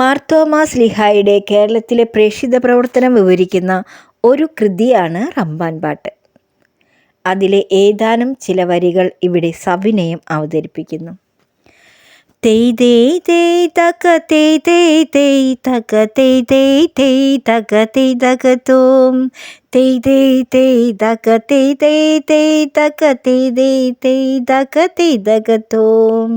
മാർത്തോമാസ് ലിഹായുടെ കേരളത്തിലെ പ്രേക്ഷിത പ്രവർത്തനം വിവരിക്കുന്ന ഒരു കൃതിയാണ് റമ്പാൻ പാട്ട്. അതിലെ ഏതാനും ചില വരികൾ ഇവിടെ സവിനയം അവതരിപ്പിക്കുന്നു. തേയ് തേയ് തേയ് തക തേയ് തേയ് തേയ് തക തേയ് തേയ് തേയ് തക തേയ് തോം തേയ് തക തേയ് തേയ് തേയ് തക തേയ് തേയ് തേയ് തക തേയ് തക തോം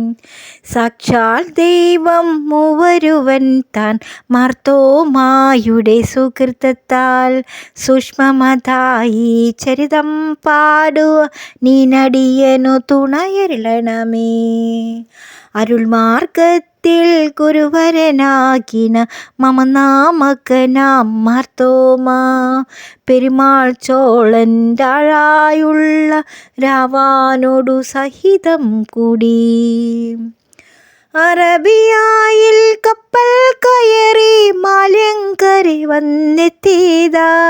സാക്ഷാൽ ദൈവം മൂവരുവൻ താൻ മാർത്തോമായുടെ സുഹൃത്തത്താൽ സൂക്ഷ്മമതായി ചരിതം പാടുക നീനടിയനു തുണയരുളണമേ. അരുൾമാർഗത്തിൽ ഗുരുവരനാകിന മമ നാമകനാം മാർത്തോമാ. പെരുമാൾ ചോളന്റാഴായുള്ള രാവാനോടു സഹിതം കൂടി. അറബിയായിൽ കപ്പൽ കയറി മാലങ്കരി വന്നെത്തിയതാ.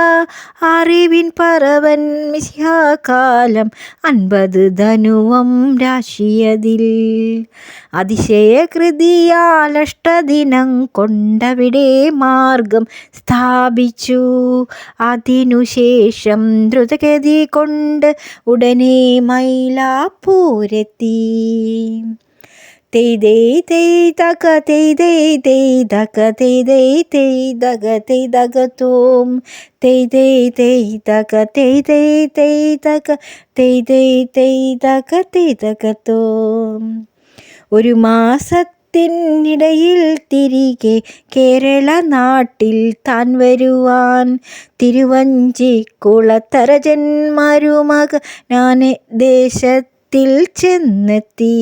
അറിവിൻ പറവൻ മിസ്യാകാലം അൻപത് ധനുവം രാശിയതിൽ. അതിശയകൃതിയാൽ അഷ്ടദിനം കൊണ്ടവിടെ മാർഗം സ്ഥാപിച്ചു. അതിനുശേഷം ദ്രുതഗതി കൊണ്ട് ഉടനെ മൈലാപ്പൂരെത്തി. തേയ് തേയ് തേയ് തക തേയ് തേയ് തേയ് തക തേയ് തേയ് തേയ് തക തേയ് തക തോം തേയ് തേയ് തേയ് തക തേയ് തേയ് തേയ് തക തേയ് തേയ് തേയ് തക തേയ് തക തോം ഒരു മാസത്തിനിടയിൽ തിരികെ കേരള നാട്ടിൽ താൻ വരുവാൻ തിരുവഞ്ചി കുളത്തരജന്മാരുമക ഞാൻ ദേശത്തിൽ ചെന്നെത്തി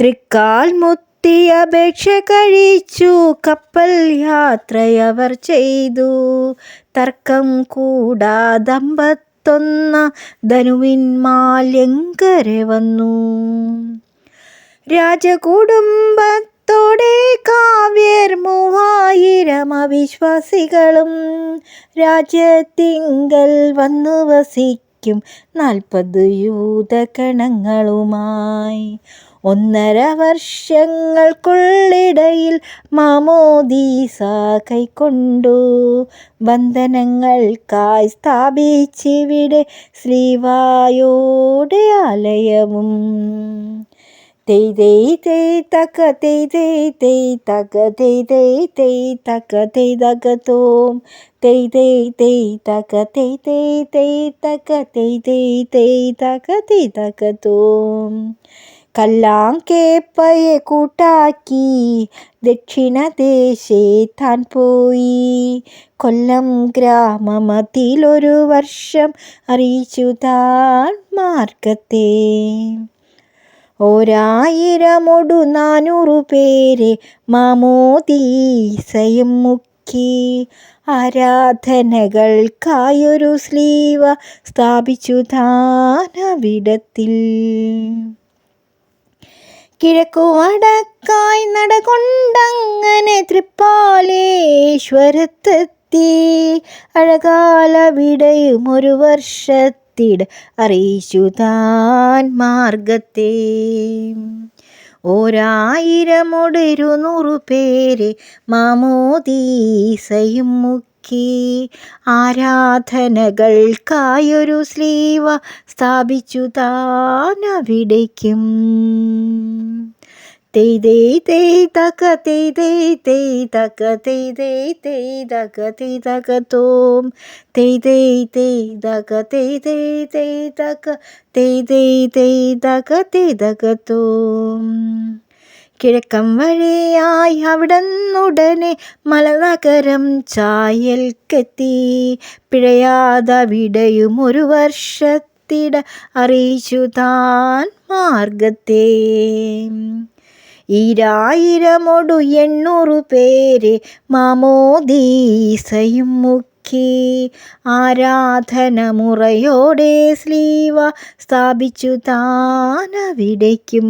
തൃക്കാൽ മുത്തി അപേക്ഷ കഴിച്ചു. കപ്പൽ യാത്രയവർ ചെയ്തു. തർക്കം കൂടാതമ്പത്തൊന്ന ധനുവിൻ മാല്യങ്കരെ വന്നു. രാജകുടുംബത്തോടെ കാവ്യർ മൂവായിരം അവിശ്വാസികളും രാജ്യത്തിങ്കൽ വന്നു വസിക്കും നാൽപ്പത് യൂതകണങ്ങളുമായി. ഒന്നര വർഷങ്ങൾക്കുള്ളിടയിൽ മാമോദീസ കൈക്കൊണ്ടു. ബന്ധനങ്ങൾക്കായി സ്ഥാപിച്ചിവിടെ ശ്രീവായോടെ ആലയവും. തേയ് തേയ് തേയ് തക തേയ് തേയ് തേയ് തക തേയ് തേയ് തേയ് തക തേയ് തക തോം തേയ് തേയ് തേയ് തക തേയ് തേയ് തേയ് തക തേയ് തേയ് തേയ് തക തേയ് തക തോം കല്ലാങ്കേപ്പയെ കൂട്ടാക്കി ദക്ഷിണദേശേ താൻ പോയി കൊല്ലം ഗ്രാമമതിലൊരു വർഷം അറിയിച്ചു താൻ മാർഗത്തെ ഓരായിരമൊടു നാനൂറു പേരെ മാമോദീസയും മുക്കി. ആരാധനകൾക്കായൊരു സ്ലീവ സ്ഥാപിച്ചു താനവിടത്തിൽ കിഴക്കു വടക്കായി നടകൊണ്ടങ്ങനെ തൃപ്പാലേശ്വരത്തെത്തി. അഴകാലവിടയും ഒരു വർഷത്തിട അറിയിച്ചു താൻ മാർഗത്തെ. ഓരായിരമോട് ഇരുന്നൂറു പേരെ മാമോദീസയും മുക്കി. ആരാധനകൾക്കായൊരു സ്ലീവ സ്ഥാപിച്ചു താനവിടേക്കും തേയ് തേയ് തക തേയ് തേയ് തേയ് തക തേയ് തക തോം തേയ് തേയ് തേയ് തക തേയ് തേയ് തേയ് തക തേയ് തേയ് തേയ് തക തേയ് തക തോം കിഴക്കം വഴിയായി അവിടന്നുടനെ മലനഗരം ചായൽക്കെത്തി പിഴയാതവിടെയും ഒരു വർഷത്തിട അറിയിച്ചു താൻ മാർഗത്തെ ഈരായിരമൊടു എണ്ണൂറു പേരെ മാമോദീസയും മുക്കി. ആരാധന മുറയോടെ സ്ലീവ സ്ഥാപിച്ചു താനവിടയ്ക്കും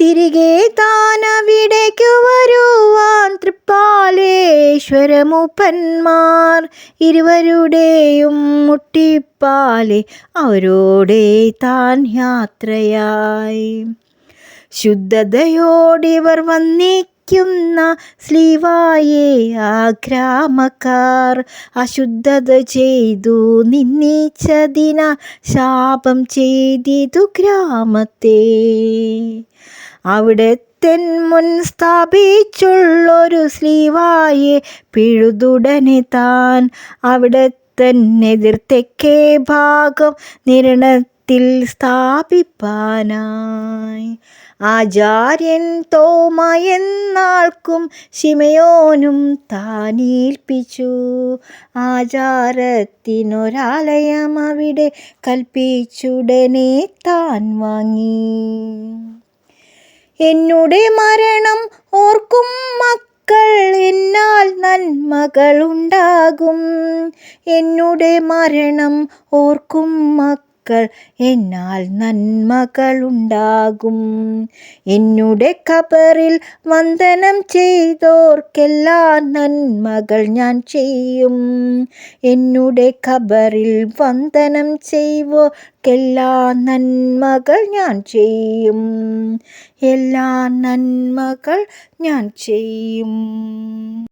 തിരികെ താനവിടേക്കു വരുവാൻ തൃപ്പാലേശ്വരമൂപ്പന്മാർ ഇരുവരുടെയും മുട്ടിപ്പാലെ അവരോടെ താൻ യാത്രയായി. ശുദ്ധതയോടിവർ വന്നിക്കുന്ന സ്ലീവായേ ആ ഗ്രാമക്കാർ അശുദ്ധത ചെയ്തു നിന്നിച്ചതിന ശാപം ചെയ്തിതു ഗ്രാമത്തെ. അവിടെ തെന്മുൻ മുൻ സ്ഥാപിച്ചുള്ളൊരു ശ്രീവായെ പിഴുതുടനെ താൻ. അവിടെ തന്നെതിർ തെക്കേ ഭാഗം നിരണത്തിൽ സ്ഥാപിപ്പാനായി. ആചാര്യൻ തോമ എന്നാൾക്കും ശിമയോനും താനേൽപ്പിച്ചു ആചാരത്തിനൊരാലയം അവിടെ കൽപ്പിച്ചുടനെ താൻ വാങ്ങി. എന്നുടെ മരണം ഓർക്കും മക്കൾ. എന്നാൽ നന്മകളുണ്ടാകും. എന്നുടെ മരണം ഓർക്കും മക്കൾ. എന്നാൽ നന്മകളുണ്ടാകും. എന്നുടെ ഖബറിൽ വന്ദനം ചെയ്തോർക്കെല്ലാ നന്മകൾ ഞാൻ ചെയ്യും. എന്നുടെ ഖബറിൽ വന്ദനം ചെയ്വോർക്കെല്ലാ നന്മകൾ ഞാൻ ചെയ്യും. എല്ലാ നന്മകൾ ഞാൻ ചെയ്യും.